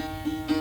สุ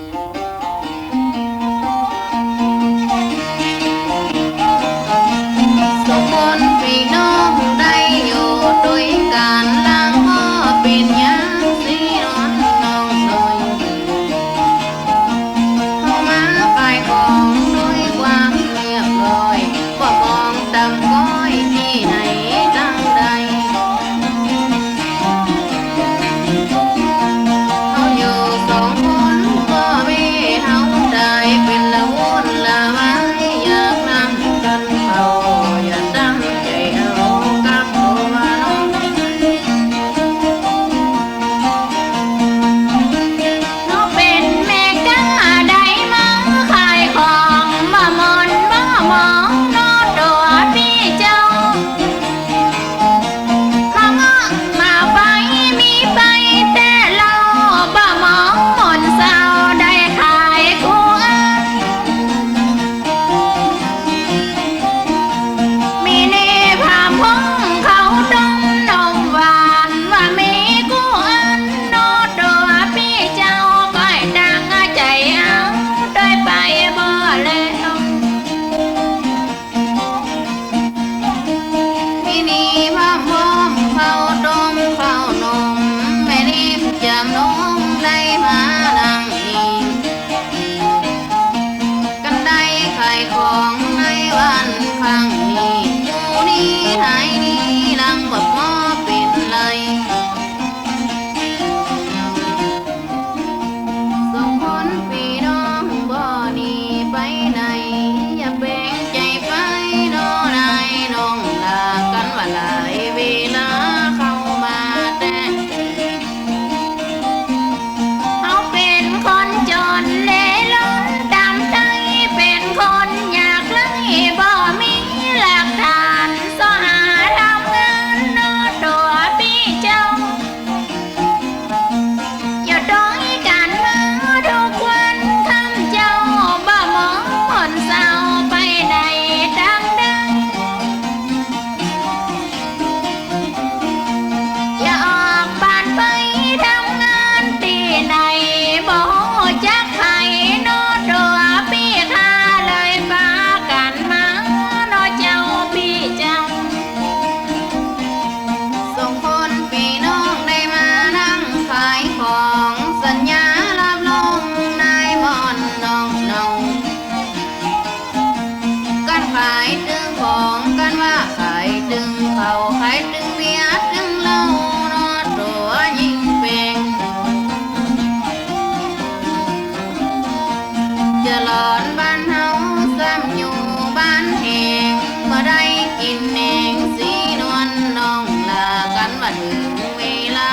กินเองสีนวลน้องลากันว่าถึงเวลา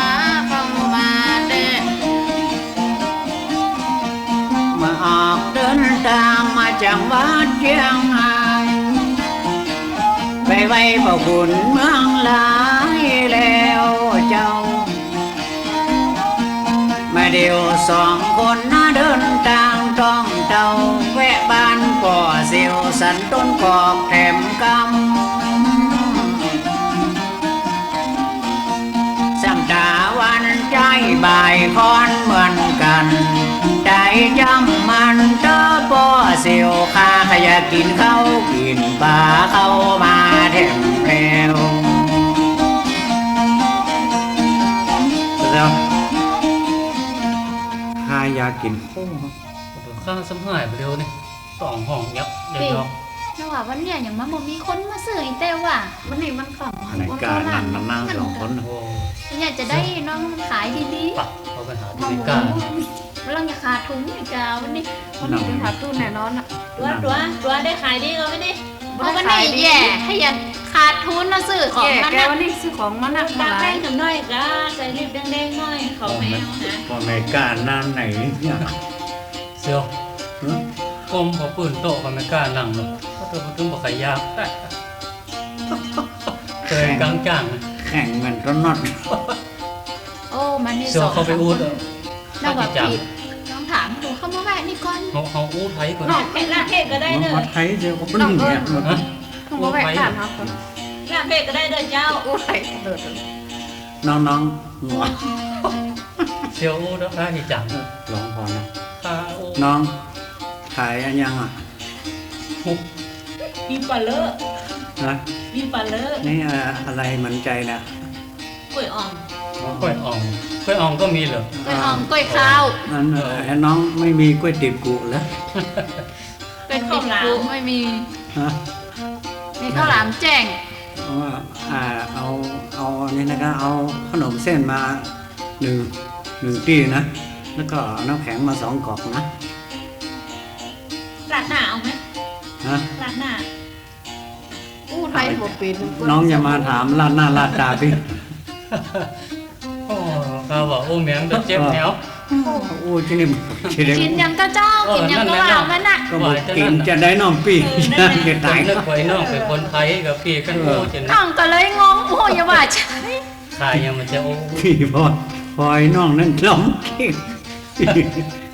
เข้ามาเด้อมาออกเดินทางมาจากวัดเชียงรายไปไว้พระคุณเมืองหลายแล้วเจ้า มาเดียวสองคนน่าเดินทางท่องเท่า สียวสันต้นกอกแถมกำสัมดาวันใจบ่ายคอนเหมือนกันใจจำมันเตอปอเสียวข้าขยะกินข้าวกินปลาเข้ามาแถมแล้วเดี๋ยวข้าอยากกินข้าวข้างสมหายไปเร็วนี่ สองห้องยับเดี๋ยวเนาะนว่าวันเนี้ยอย่างมันบ่มีคนมาซื้ออีแต่ว่าวันนี้มันของในการนั่นนั่นนั่งสองคนโอ้อยากจะได้น้องขายดีปะเขาไปหาๆที่การกำลังจะขาดทุนอีกาวันนี้วันนี้เป็นขาดทุนแน่นอนอะตัวตัวตัวได้ขายดีก็ไม่ได้เพราะวันนี้แย่ให้ยันขาดทุนมาซื้อของแกนั่นแกน่ะวันนี้ซื้อของมาหนักตามาหแป้ลายงถึงน้อยก็ใส่ลิปแดงๆหน่อยเขาไม่เอานะพอในการนั่นไหนเนี่ยเซียว กลมพอปืนโตก็ไม่กล้านั่งหรอกเพราะเธอพูดถึงบอกขายยากเคยกลางจ้างนะแข่งเหมือนต้นนอดโอ้มันนี่เซียวเขาไปอูดน้องว่าจังผิดน้องถามดูเขามาแวะนี่ก่อนเขาเขาอูดไทยก่อนลาบเพชรลาบเพชรก็ได้มันเด้อวัดไทยเจ้าก็ปลิ้งเนี่ยมันฮะต้องมาแวะถามครับลาบเพชรก็ได้เด้อเจ้า โอ้ยเดือดน้องๆหัวเซียวอู้แล้วค่าที่จังร้องพอนะค่าอู้น้อง ขายอันยังอะหุบมีปลาเลอะนะมีปลาเลอะนี่อะอะไรเหมือนใจนะกล้วยอ่องกล้วยอ่องกล้วยอ่องก็มีเหรอกล้วยอ่องกล้วยข้าวนั่นเออไอ้น้องไม่มีกล้วยติบกุแล้วเป็นติดกุไม่มีฮะมีข้าวหลามแจ้งเอาว่าอ่าเอาเอานี่นะครับเอาขนมเส้นมาหนึ่งหนึ่งตีนะ แล้วก็เอาน้ำแข็งมาสองกล่องนะรา ดหน้าเอาไหมฮะราดหน้าอู้ไทยบ่เป็นน้องอย่ามาถามลาดหน้าลาดตาพี่โอ้เขาบอกอู้เหมียงเดือดเจ็บแนวโอ้ที่นี่ที่เด็กกินยังก็เจ้ากินยังก็ว่ามันน่ะก็บอกกินจะได้น้องปีจะผตามยนึกไว้น้องเป็นคนไทยกับพี่กันโอ้จนน้องก็เลยงงโอ้อย่าว่าใช่ขายยังมันจะโอ้พี่พอพอยน้องนั่นล้มกิน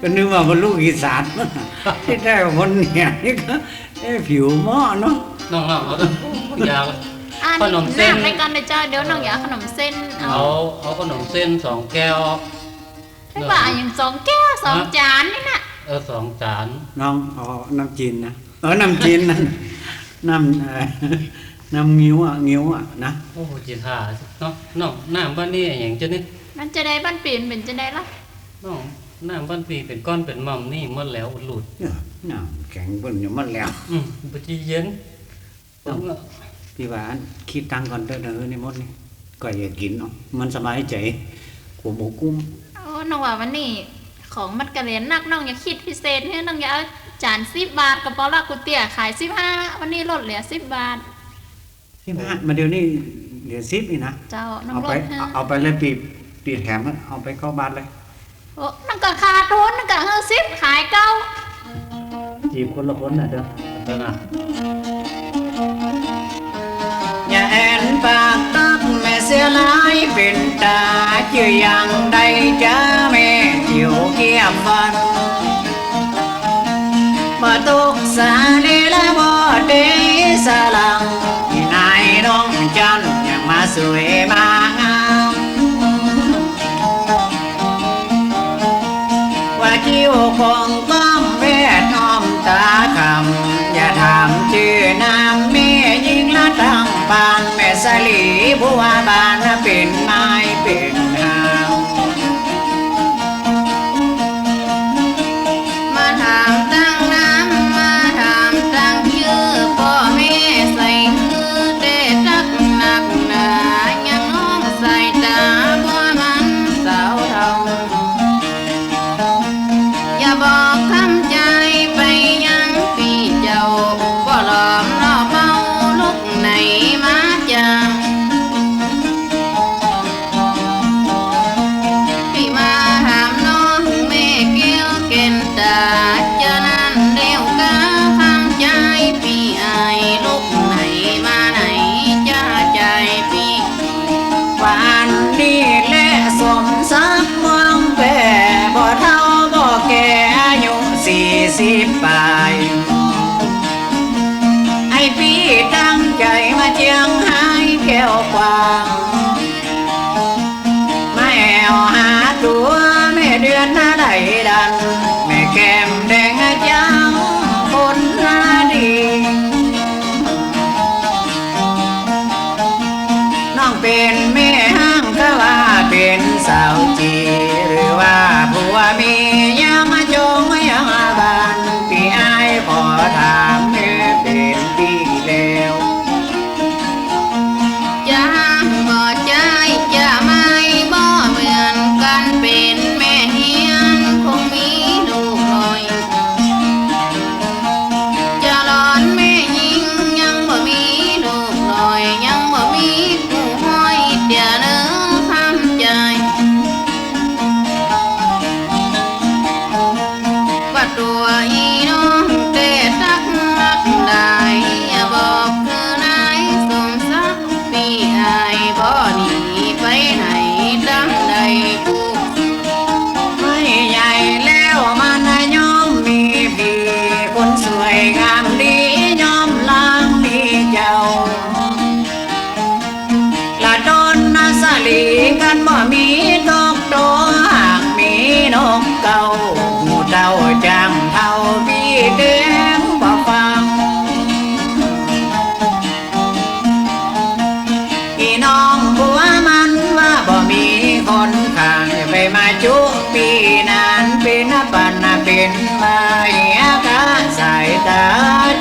ก็นึกว่าเป็นลูกอีสานที่ได้คนเนี่ยนี่ก็เอ้ผิวหม้อเนาะน้องๆเอาต้องยาวอันขนมเส้นน้ำในกันนะเจ้าเดี๋ยวน้องอยากขนมเส้นเอาเอาเอาขนมเส้นสองแก้ว ให้ว่าอย่างสองแก้วสองจานนี่น่ะเออสองจานน้องเอาน้ำจีนนะเออน้ำจีนนั่นน้ำเอ่อน้ำงิ้วอะงิ้วอะนะโอ้จิตหาเนาะน้องน้ำบ้านนี่อย่างจะนี่มันจะได้บ้านเปลี่ยนเป็นจะได้ละน้อง น้ำบ้านปีเป็นก้อนเป็นหม่ำนี่หมดแล้วหลุดเนี่ยน้ำแข็งเบิ่นอยู่หมันแล้วอืมปจีเย็นต้องพี่หวานคิดตังค์ก่อนเด้อเด้อนี่มดนี่ก็อย่ากินเนาะมันสบายใจหัวหมูกุ้มโอ้น้องว่าวันนี้ของมันกระเรียนนักน้องอย่าคิดพิเศษเนี่ยน้องอย่าเอาจานสิบบาทกับปอละกุเตี๋ยขายสิบห้าวันนี้ลดเหลือสิบบาทที่บ้านมาเดี๋ยวนี้เดี๋ยวซิปนี่นะเจ้าน้องเอาลไปดให้เอาเอาไปเลยปีปีแถมอะเอาไปเข้าบ้านเลย โอ้น้องก็ขาดทุนน้องก็เฮาสิบขายเก้าจีบคนละคนน่ะเด้อเดี๋ยวนะอย่าแอนปากตักแม่เสียหลายเป็นตาชื่อยังใดจ้าแม่จิ๋วเกียบฟันมาตกสาลีละบ่เดสลังที่นายน้องจันยังมาสวยมางามว่าคิวคงก้อมเวทน้อมตาคำอย่าถามชื่อนามแม่ยิงละทั้งปานแม่สลีบัวบานนไม้เป็น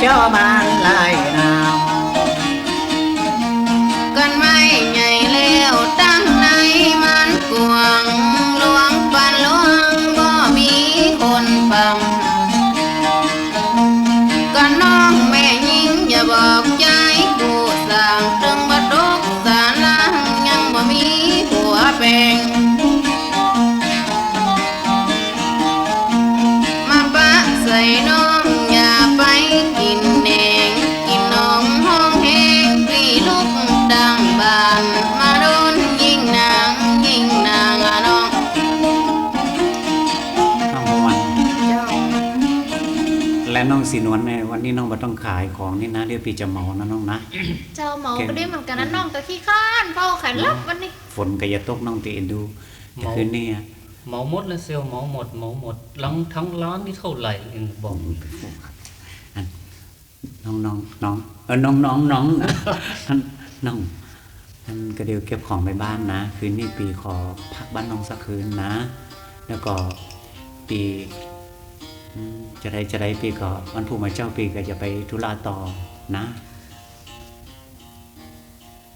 叫要 สีนวลเนี่ยวันนี้น้องมาต้องขายของนี่นะเดี๋ยวพี่จะเมานะน้องนะเจ้าเมาก็ได้เหมือนกันนะน้องแต่ขี้ข้านเฝ้าไข่ลับวันนี้ฝนก็อย่าตกน้องตีเอ็นดูแต่คืนนี้อะเหมาหมดเลยเซลล์เหมาหมดเหมาหมดหลังทั้งร้านนี่เท่าไหร่เองบอกอันน้องน้องน้องเออน้องน้องน้องนะอันน้องอันก็เดี๋ยวเก็บของไปบ้านนะ คืนนี้ปีขอพักบ้านน้องสักคืนนะ แล้วก็ปีอืม จะได้จะได้ปีก็วันผู้มาเจ้าปีก็จะไปธุระต่อนะ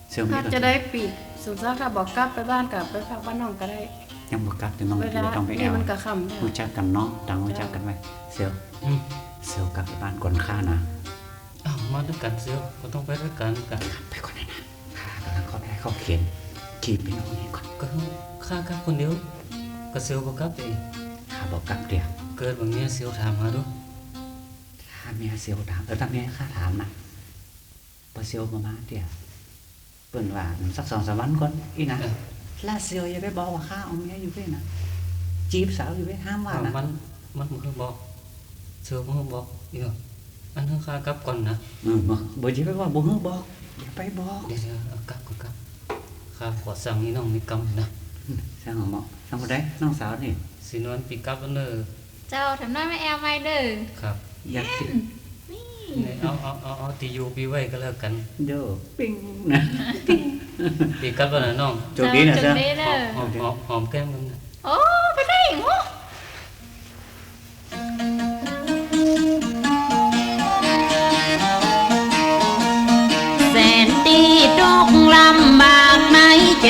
เชื่อไหมถ้าจะได้ปิดสุดท้ายค่ะบอกกลับไปบ้านกับไปพักบ้านน้องก็ได้ ยังบอกกลับแต่น้องเวลาจะต้องไปแอนี่ลมันก็ค่ำแล้วรู้จักกันเนาะต่างรู้จักกันไว้เซลอืมเซลกลับไปบ้านก่อนข้านะอ้าวมาด้วยกันเซลล์ก็ต้องไปด้วยกันกันไปก่อนเลยนะข้ากำลังเข้าไปเข้าเขียนจีบพี่น้องนี่ก่อนก็ข้ากับคนเดียวก็เซลล์บ่กลับเองข้าบอกกลับเดี๋ยว เกิดบางเนี้ยเซลล์ถามมาดูถ้าเมียเซลถามเออถ้าเมียข้าถามนะพอเซลมามาเดี๋ยวเปิ่นว่าสักสองสามวันก่อนอีนะเออลาเซลอย่าไปบอกว่าข้าเอาเมียอยู่เว้ยนะจีบสาวอยู่เว้ยห้ามว่านะมันมันบ่คือบอกเซลล์บ่คือบอกอีกเหรออันนั้นข้ากลับก่อนนะเออบ่บ่จะไปว่าบ่เฮ้อบอกอย่าไปบอกเดี๋ยวๆเอากลับก่อนกลับข้าขอสั่งนี่น้องนี่กำนะสร้างหมอทำบ่ได้น้องสาวนี่สินวนปีกลับแล้วเนอ เจ้าทำได้ไม่แอลไม่เด้อครับอยากกินนี่เอาเอาเอาเอาตีอยู่ปีไว้ก็แล้วกันเด้อปิ้งนะปีกลับแล้วนะน้องโชคดีนะจุเจ้าดนี้เด้อหอมหอมหอมแก้มกันนะโอ้ไปได้อีกโอ้แสนตีทุกข์ลำบากในใจ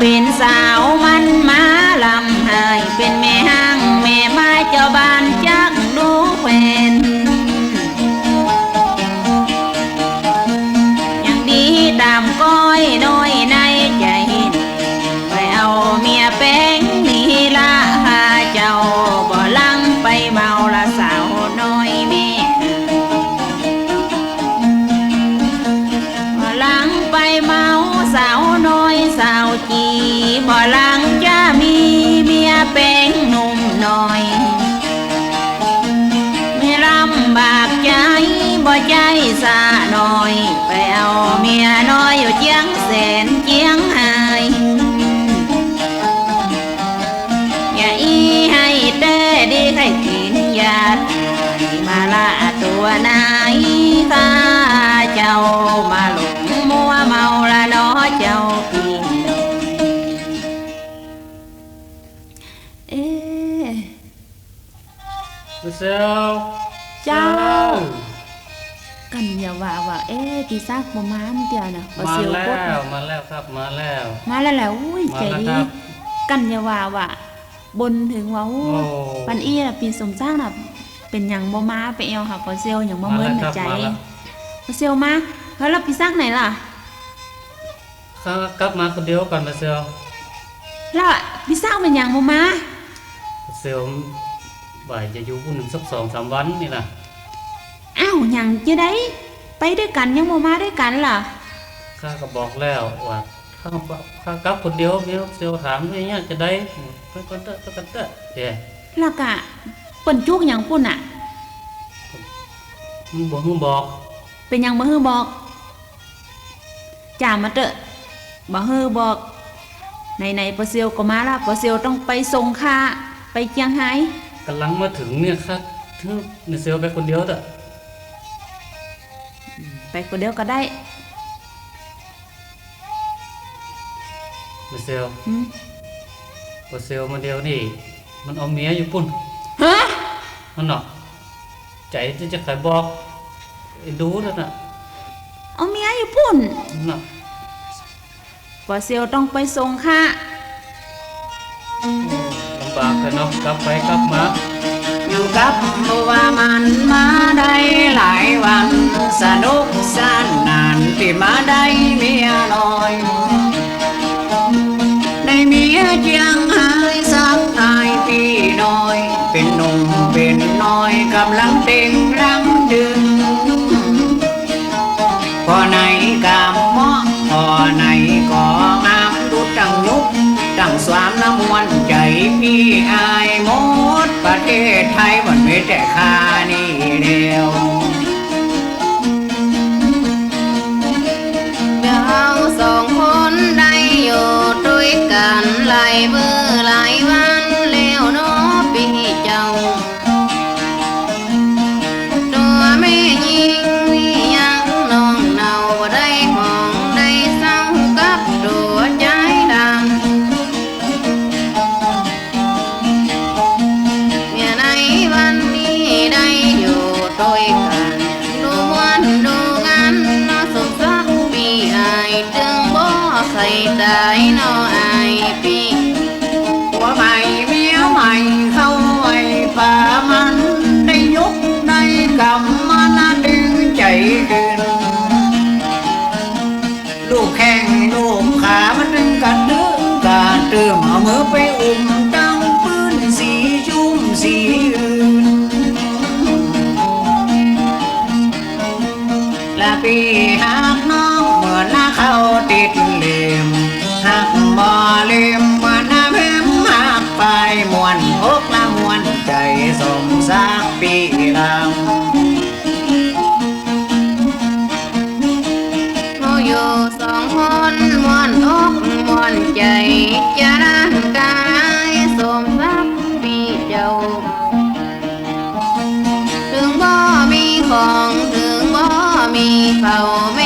เป็นสาวมันมาลำหายเป็น เซลเจ้า กันอย่าว่าว่าเอ๊ะกี่ซากประมาณเดียวนะบ่มาเสียวแล้กดว มาแล้วครับ มาแล้ว มาแล้วแหละอุ้ยมาใจแล้วดีครับ กันอย่าว่าว่า บนถึงว่าอู้โอ้ปันอี้น่ะปีสมสร้างน่ะเป็นหยังบ่มาไปเอวค่ะบ่เซียวหยังบ่เมินมาแล้วใจครับมาแล้วบ่เซียวมาแล้วเราปีซักไหนล่ะข้ากลับมาคนเดียวก่อนมาเซลแล้วปีซักเป็นหยังบ่มาเซล บ่ายจะอยู่ผู้หนึ่งสักสองสามวันนี่นะอ้าวหยังจะได้ ไปด้วยกันยังบ่มาด้วยกันล่ะข้าก็บอกแล้วว่าข้าข้ากลับคนเดียวเดี๋ยวเซลถามว่าเนี่ยจะได้ไปก่อนเถอะไปก่อนเถอะเดี๋ยวแล้วก็เปิ้นจุกหยังปุ่นน่ะมึงบอกมึงบอก เป็นหยังบ่ฮือบอกจ่ามาเตอะบ่ฮือบอกในในๆปอเซียวก็มาละปอเซียวต้องไปส่งค่าไปเจียงไฮ้ กำลังมาถึงเนี่ยครับถึงในเซลไปคนเดียวแต่ไปคนเดียวก็ได้ในเซลหืมพอเซลมาเดียวนี่ มันเอาเมียอยู่ปุ่นฮะมันเนาะใจที่จะขายบอกไอ้ดูแล้วน่ะเอาเมียอยู่ปุ่นมันเนาะปอเซียวต้องไปส่งค่า สนุกกันเนาะกลับไปกลับมาอยู่กับว่ามันมาได้หลายวัน สนุกสนานที่มาได้เมียน้อย ได้เมียเจียง ประเทศไทยมันมีแต่คานี่เดียวเราสองคนได้อยู่ด้วยกันหลายมือหลายวัน บ่เลมเหมือนน้าเพมหักไปมวนอกละมวนใจสมสักปีลำเราอยู่สองคนมวนอกมวนใจจะร่างกายสมรักพี่เจ้า ถึงบ่มีของถึงบ่มีเขาแม่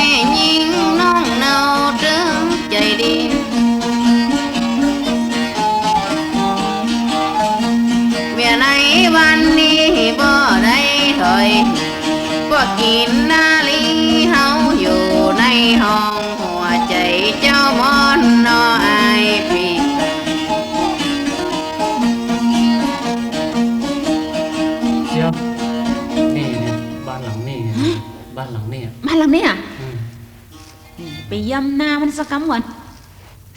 ย่ำหน้ามันสักคำก่อน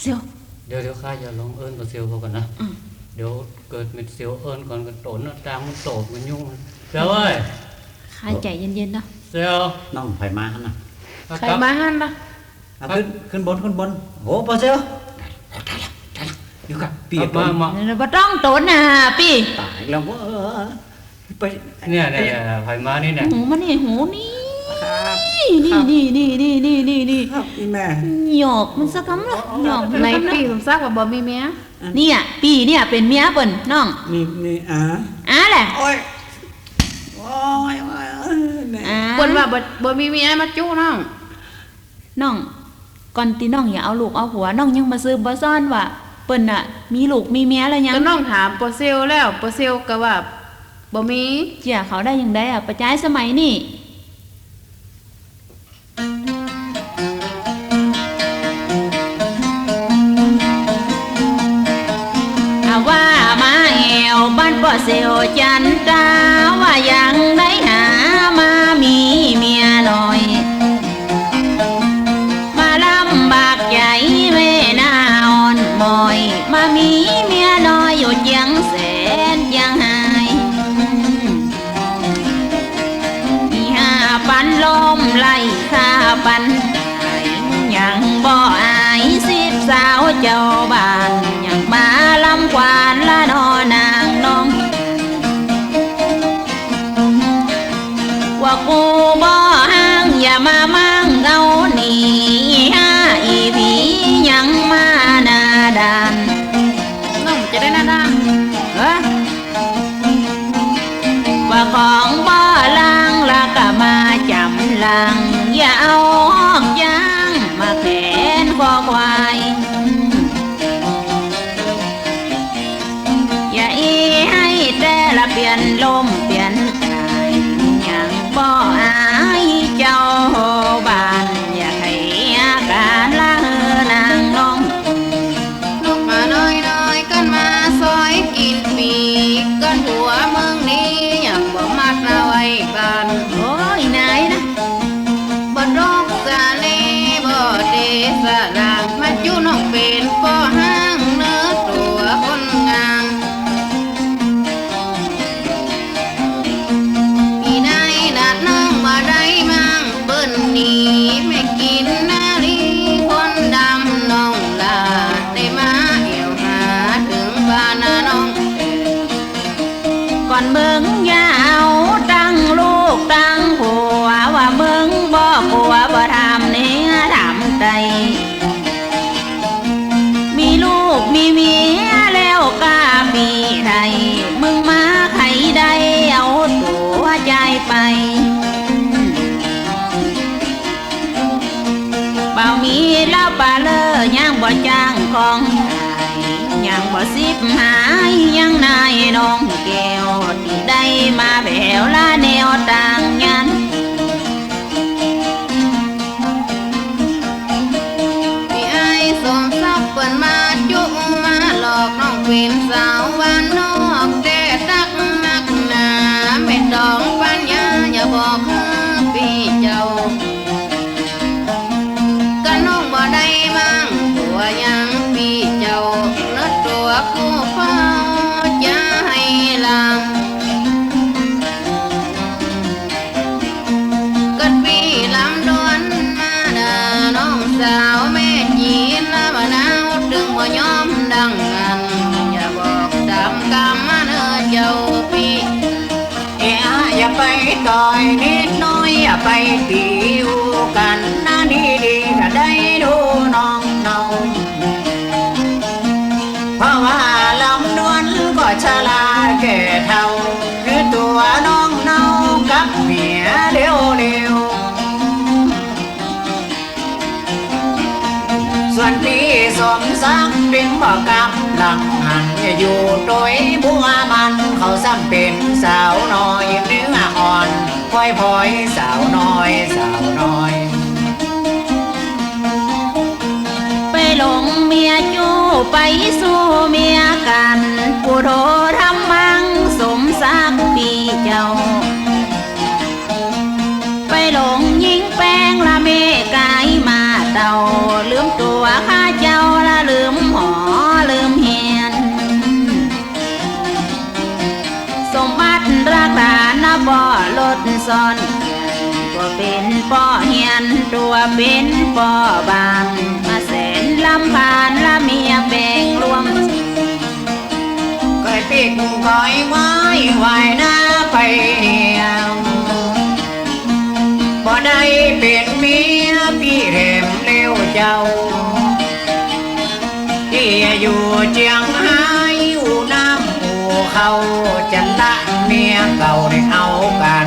เซียวเดี๋ยวเดี๋ยวข้าจะลองเอิ้นกับเซลเขาก่อนนะอืมเดี๋ยวเกิดเป็นเซลเอิ้นก่อนกันโตนนะตามมันโตดมันยุ่งนะเซลเอ้ยคายใจเย็นๆเนาะเซลน้องไผมาหั่นน่ะใครมาหันล่ะเอาขึ้นขึ้นบนขึ้นบนโหพอเซลอยู่กับเปียกมามาเดี๋ยวบ่ต้องโตนนะพี่ตายแล้วเว่าไปเนี่ยเนี่ยเนี่ยไผมานี่เนี่ยหูมันนี่หูนี่ ครับนี่นี่นี่นี่นี่นี่นี่ครับอีแม่หยอกมันสักคำละหยอกในปีสมศักว่าบ่มีเมียเนี่ยปีเนี่ยเป็นเมียเปิ่นน้องนี่นี่อ่าอะแหละโอ้ยโอ้ยโอ้ยแม่คนว่าบ่บ่มีเมียมาจู้น้องน้องก่อนที่น้องอย่าเอาลูกเอาผัวน้องยังมาซื้อบ่ซ่อนว่าเปิ้นน่ะ มีลูกมีเมียแล้วยังก็น้องถามโปรเซลแล้วโปรเซลก็ว่าบ่มีเจียเขาได้ยังได้อะประจายสมัยนี่ ว่ามาแอวบ้านป่อเซลจันตราว่ายังได้หา means I'm um, bay tiêu cảnh đi đi ra đây đô non nồng hoa hoa lòng nuôn có cha la kẻ thầu cứ tua non nâu cắp mía liêu liêu xuân đi xóm giác biến bỏ cam lặng hẳn, dù tối búa man khẩu xăm bên sao nói พลอยพลอยสาวน้อยสาวน้อย ไปหลงเมียจู้ไปสู้เมียกันผู้โทธรรมังสมศักดิ์พี่เจ้า ไปหลงยิงแป้งละเมกายมาเต่า บ่ลดซ่อนก็เป็นป่อเฮียนตัวเป็นป่อบางมาแสนลำพานละเมียแบ่งรวมก็ปีกคอยไว้ไว้หน้าไปเดียวบ่ได้เป็นเมียพี่เร็มเร็วเจ้าที่อยู่เจียงหา เขาจะละเมียเก่าได้เอากัน